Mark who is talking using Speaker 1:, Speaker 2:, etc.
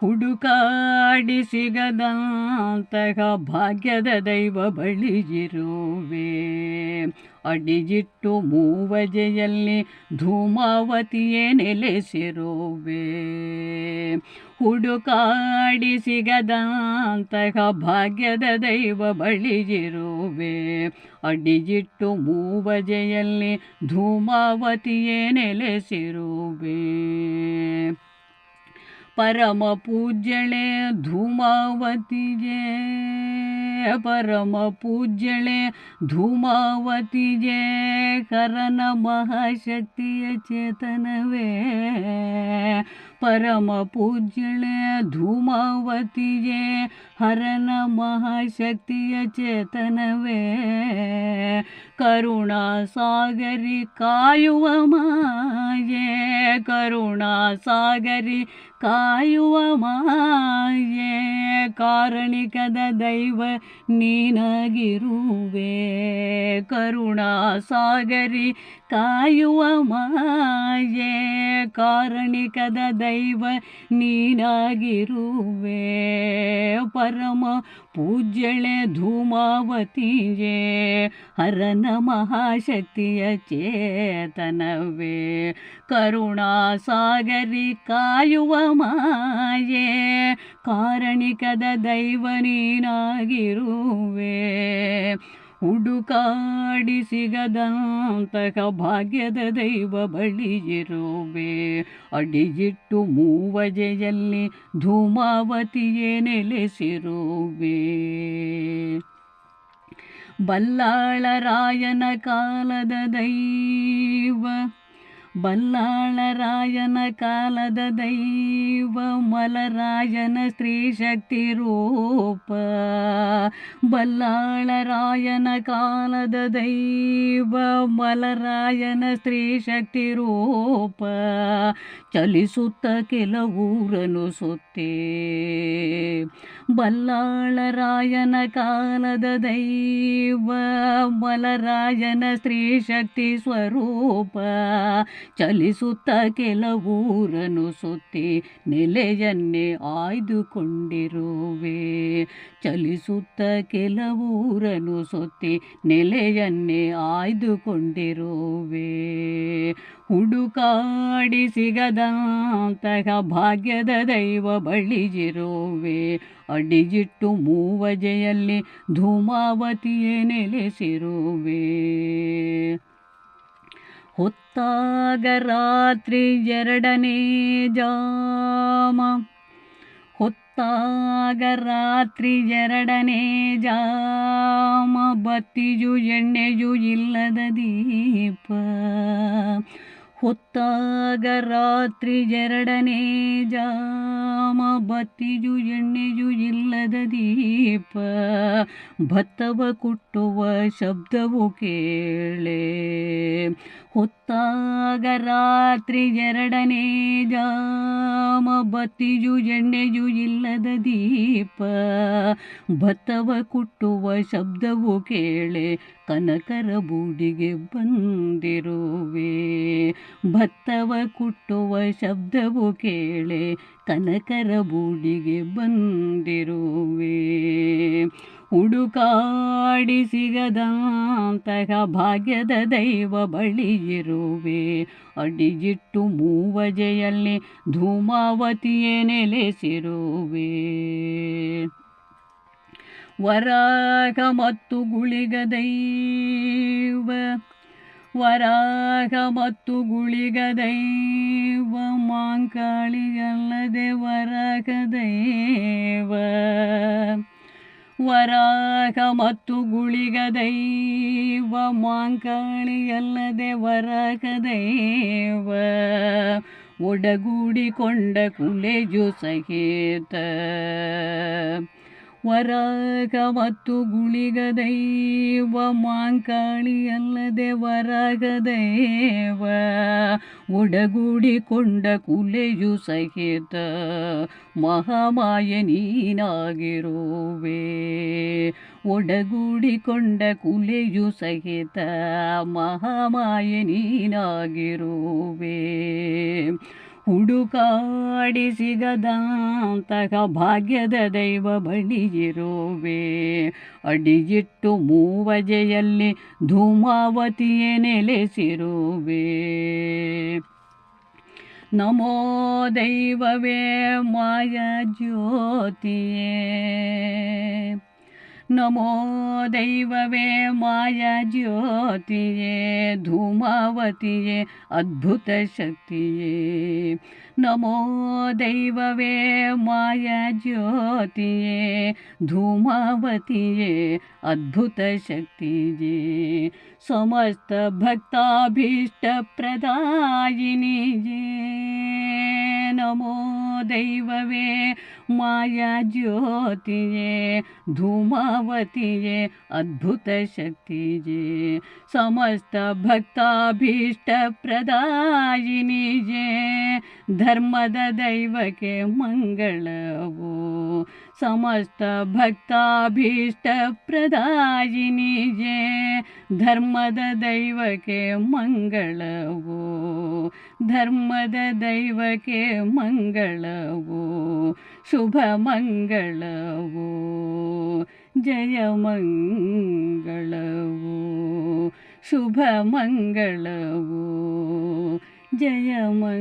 Speaker 1: ಹುಡುಕಾಡಿ ಸಿಗದಂತಹ ಭಾಗ್ಯದ ದೈವ ಬಳಿಗಿರುವೆ ಅಡಿಜಿಟ್ಟು ಮೂವಜೆಯಲ್ಲಿ ಧೂಮಾವತಿಯೇ ನೆಲೆಸಿರುವೆ. ಹುಡುಕಾಡಿ ಸಿಗದಂತಹ ಭಾಗ್ಯದ ದೈವ ಬಳಿಗಿರುವೆ ಅಡಿಜಿಟ್ಟು ಮೂವಜೆಯಲ್ಲಿ ಧೂಮಾವತಿಯೇ ನೆಲೆಸಿರುವೆ. ಪರಮ ಪೂಜ್ಯಳೆ ಧೂಮಾವತಿಗೆ ಪರಮ ಪೂಜ್ಯಳೆ ಧೂಮಾವತಿಗೆ ಕರನ ಮಹಾಶಕ್ತಿಯ ಚೇತನವೇ. परमपूज्य धूमवतिये ये हरणशक्ति चेतनवे। करुणासागरि कायुवमाये मा ये करुणागरि कयुव मा ये ಕಾಯುವ ಮಾಯೆ ಕಾರಣಿಕದ ದೈವ ನೀನಾಗಿರುವೆ. ಪರಮ ಪೂಜ್ಯಳೆ ಧೂಮಾವತಿಯೇ ಹರನ ಮಹಾಶಕ್ತಿಯ ಚೇತನವೇ. ಕರುಣಾ ಸಾಗರಿ ಕಾಯುವ ಮಾಯೆ ಕಾರಣಿಕದ ದೈವ ನೀನಾಗಿರುವೆ. ಹುಡುಕಾಡಿ ಸಿಗದಂತಹ ಭಾಗ್ಯದ ದೈವ ಬಳಿಯಿರುವೆ ಅಡಿಜಿಟ್ಟು ಮೂವಜೆಯಲ್ಲಿ ಧೂಮಾವತಿಯೇ ನೆಲೆಸಿರುವೆ. ಬಲ್ಲಾಳರಾಯನ ಕಾಲದ ದೈವ ಬಲ್ಲಾಳರಾಯನ ಕಾಲದ ದೈವ, ಮಲರಾಯನ ಸ್ತ್ರೀ ಶಕ್ತಿ ರೂಪ. ಬಲ್ಲಾಳರಾಯನ ಕಾಲದ ದೈವ, ಮಲರಾಯನ ಸ್ತ್ರೀ ಶಕ್ತಿ ರೂಪ. ಚಲಿಸುತ್ತ ಕೆಲವೂರನು ಸುತ್ತಿ ಬಲ್ಲಾಳರಾಯನ ಕಾಲದ ದೈವ, ಮಲರಾಯನ ಸ್ತ್ರೀ ಶಕ್ತಿ ಸ್ವರೂಪ. ಚಲಿಸುತ್ತ ಕೆಲವೂರನು ಸುತ್ತಿ ನೆಲೆಯನ್ನೇ ಆಯ್ದುಕೊಂಡಿರುವೆ. ಚಲಿಸುತ್ತ ಕೆಲವೂರನು ಸುತ್ತಿ ನೆಲೆಯನ್ನೇ ಆಯ್ದುಕೊಂಡಿರುವೆ. ಹುಡುಕಾಡಿ ಸಿಗದಂತಹ ಭಾಗ್ಯದ ದೈವ ಬಳಿಜಿರುವೆ. ಅಡಿಜಿಟ್ಟು ಮೂವಜೆಯಲ್ಲಿ ಧೂಮಾವತಿಯೇ ನೆಲೆಸಿರುವೆ. ಹೊತ್ತಾಗ ರಾತ್ರಿ ಎರಡನೇ ಜಾಮ. ಹೊತ್ತಾಗ ರಾತ್ರಿ ಎರಡನೇ ಜಾಮ. ಬತ್ತಿಯು ಎಣ್ಣೆಯು ಇಲ್ಲದ ದೀಪ. ಹೊತ್ತಾಗ ರಾತ್ರಿ ಎರಡನೇ ಜಾಮ. ಬತ್ತಿಯು ಎಣ್ಣೆಯು ಇಲ್ಲದ ದೀಪ. ಭತ್ತವ ಕುಟ್ಟುವ ಶಬ್ದವು ಕೇಳೆ. ಹೊತ್ತಾಗ ರಾತ್ರಿ ಎರಡನೇ ಜಾಮ ಬತ್ತಿಯು ಎಣ್ಣೆಯು ಇಲ್ಲದ ದೀಪ. ಭತ್ತವ ಕುಟ್ಟುವ ಶಬ್ದವು ಕೇಳೆ ಕನಕರ ಬೂಡಿಗೆ ಬಂದಿರುವೆ. ಭತ್ತವ ಕುಟ್ಟುವ ಶಬ್ದವು ಕೇಳೆ ಕನಕರ ಬೂಡಿಗೆ ಬಂದಿರುವೆ. ಹುಡುಕಾಡಿ ಸಿಗದಂತಹ ಭಾಗ್ಯದ ದೈವ ಬಳಿಯಿರುವೆ ಅಡಿಜಿಟ್ಟು ಮೂವಜೆಯಲ್ಲಿ ಧೂಮಾವತಿಯೇ ನೆಲೆಸಿರುವೆ. ವರಾಗ ಮತ್ತು ಗುಳಿಗ ದೈವ ವರಾಗ ಮತ್ತು ಗುಳಿಗ ದೈವ, ಮಾಂಕಾಳಿಗಲ್ಲದೆ ವರಾಗ ದೈವ. ವರಾಗ ಮತ್ತು ಗುಳಿಗ ದೈವ ಮಾಂಕಾಳಿಯಲ್ಲದೆ ವರಾಹ ದೈವ. ಒಡಗೂಡಿಕೊಂಡ ಕುಲೆಜು ಸಹಿತ ವರಾಗ ಮತ್ತು ಗುಳಿಗ ದೈವ ಮಾಂಕಾಳಿಯಲ್ಲದೆ ವರಾಗ ದೈವ. ಒಡಗೂಡಿಕೊಂಡ ಕುಲೆಯು ಸಹಿತ ಮಹಾಮಾಯ ನೀನಾಗಿರುವೆ. ಒಡಗೂಡಿಕೊಂಡ ಕುಲೆಯು ಸಹಿತ ಮಹಾಮಾಯ ನೀನಾಗಿರುವೆ. ಹುಡುಕಾಡಿ ಸಿಗದಂತಹ ಭಾಗ್ಯದ ದೈವ ಬಳಿಯಿರುವೆ. ಅಡಿಗಿಟ್ಟು ಮೂವಜೆಯಲ್ಲಿ ಧೂಮಾವತಿಯೇ ನೆಲೆಸಿರುವೆ. ನಮೋ ದೈವವೇ ಮಾಯ ಜ್ಯೋತಿಯೇ. नमो दैववे माया ज्योतिरे धूमवती अद्भुतशक्तिये। नमो दैववे माया ज्योतिये धूमवतीये अद्भुतशक्तिज जे नमो दैववे माया ज्योतिये धूमवती ये अद्भुतशक्तिज समस्त ये ಧರ್ಮದ ದೈವಕ್ಕೆ ಮಂಗಳವು. ಸಮಸ್ತ ಭಕ್ತಾಭೀಷ್ಟ ಪ್ರದಾಯಿನಿಯೇ ಧರ್ಮದ ದೈವಕ್ಕೆ ಮಂಗಳವು. ಧರ್ಮದ ದೈವಕ್ಕೆ ಮಂಗಳವು. ಶುಭ ಮಂಗಳವು. ಜಯ ಮಂಗಳವು. ಶುಭ ಮಂಗಳವು. ಜಯಮಂಗಳ